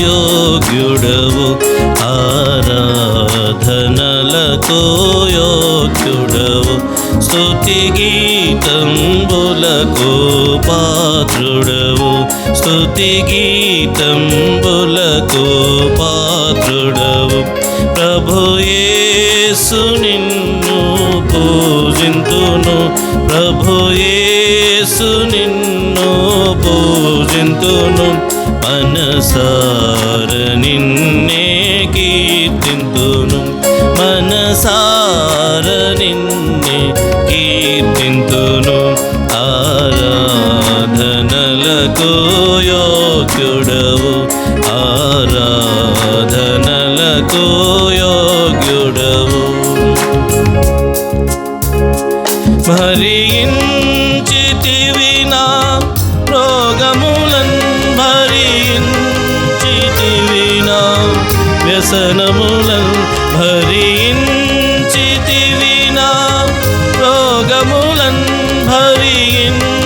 యోగ్యుడవు. ఆరాధనలకు యోగ్యుడవు. స్తుతి గీతంబులకు పాత్రుడవు. స్తుతి గీతంబులకు పాత్రుడవు. ప్రభుయేసు నిన్ను పూజింతును. ప్రభుయేసు నిన్ను పూజింతును. మనసార నిన్నే కీర్తింతును మనసార నిన్నే కీర్తింతును ఆరాధనలకు యోగ్యుడవు ఆరాధనలకు వ్యసనములన్ భరించితివినా రోగములన్ భరించితివినా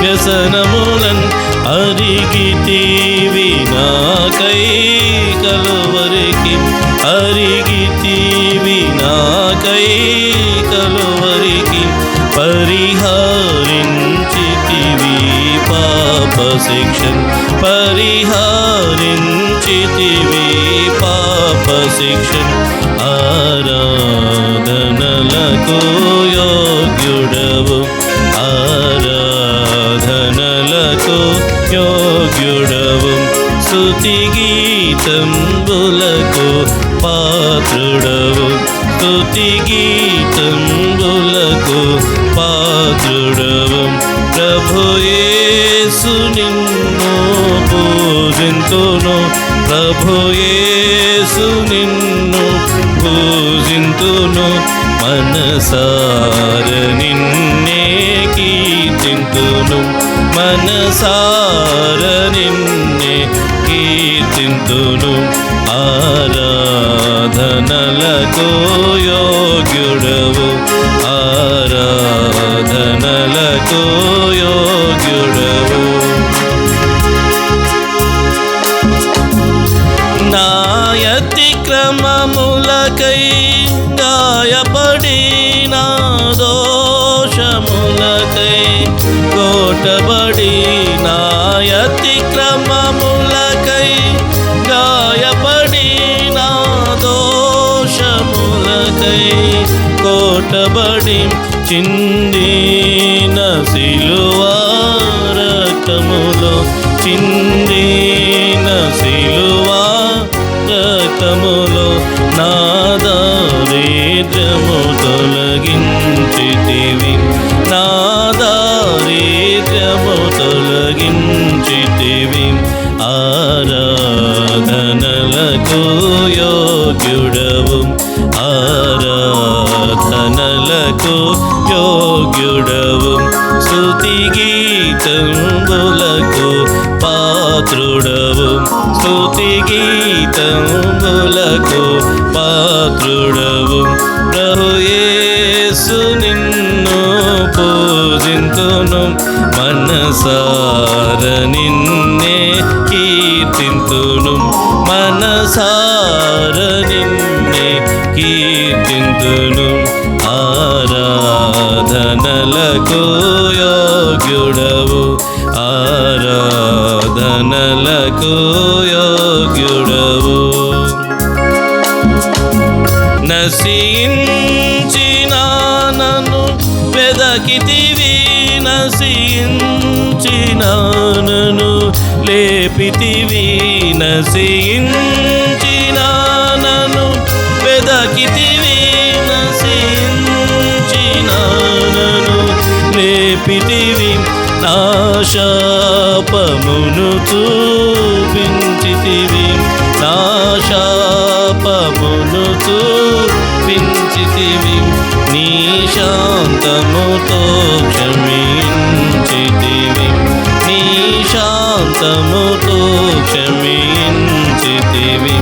వ్యసనములన్ అరిగితివి నాకై కలువరికి అరిగితివి నాకై పాపశిక్షన్ పరిహారించితివి పాపశిక్షన్ ఆరాధనలకు యోగ్యుడవు. ఆరాధనలకు యోగ్యుడవు. స్తుతి గీతంబులకు పాత్రుడవు. స్తుతి గీతంబులకు పాత్రుడవు. ప్రభుయే పూజింతును ప్రభుయేసు నిన్ను పూజింతును. మనసార నిన్నే కీర్తింతును. మనసార నిన్నే కీర్తింతును. ఆరాధనలకు యోగ్యుడవు. ఆరా క్రమములకై గాయపడిన దోషములకై కోటబడి నాయతి క్రమములకై గాయపడిన దోషములకై కోటబడి చిందిన సిలువా రక్తములో యోగ్యుడవు స్తుతి గీతంబులకు పాత్రుడవు. స్తుతి గీతంబులకు పాత్రుడవు. ప్రభు యేసు నిన్ను పూజింతును. మనసార నిన్నే కీర్తింతును. మనసార నిన్నే కీర్తింతును. ఆరాధనలకు యోగ్యుడవు ఆరాధనలకు యోగ్యుడవు నశించిన నన్ను వెదకితివి నశించిన నన్ను లేపితివి నశించిన నన్ను వెదకితివి. లేపితివి నా శాపమును చూపించితివి. నా శాపమును చూపించితివి. నీ శాంతముతో క్షమించితివి. నీ శాంతముతో క్షమించితివి.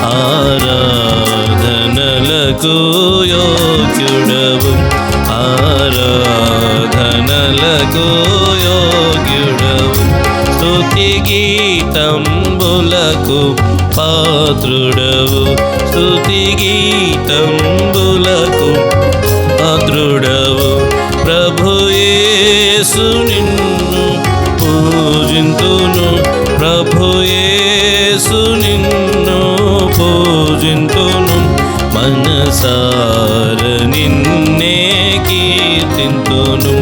ఆరాధనలకు యోగ్యుడవు. ఆరా యోగ్యుడవు? స్తుతి గీతంబులకు పాత్రుడవు. స్తుతి గీతంబులకు పాత్రుడవు. ప్రభుయేసు నిన్ను పూజింతును. ప్రభుయేసు కీర్తింతును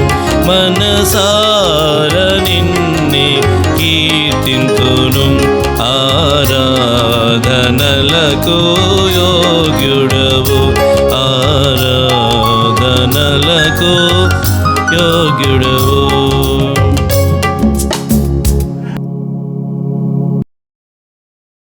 మనసార నిన్నే కీర్తింతును ఆరాధనలకు యోగ్యుడవు ఆరాధనలకు యోగ్యుడవు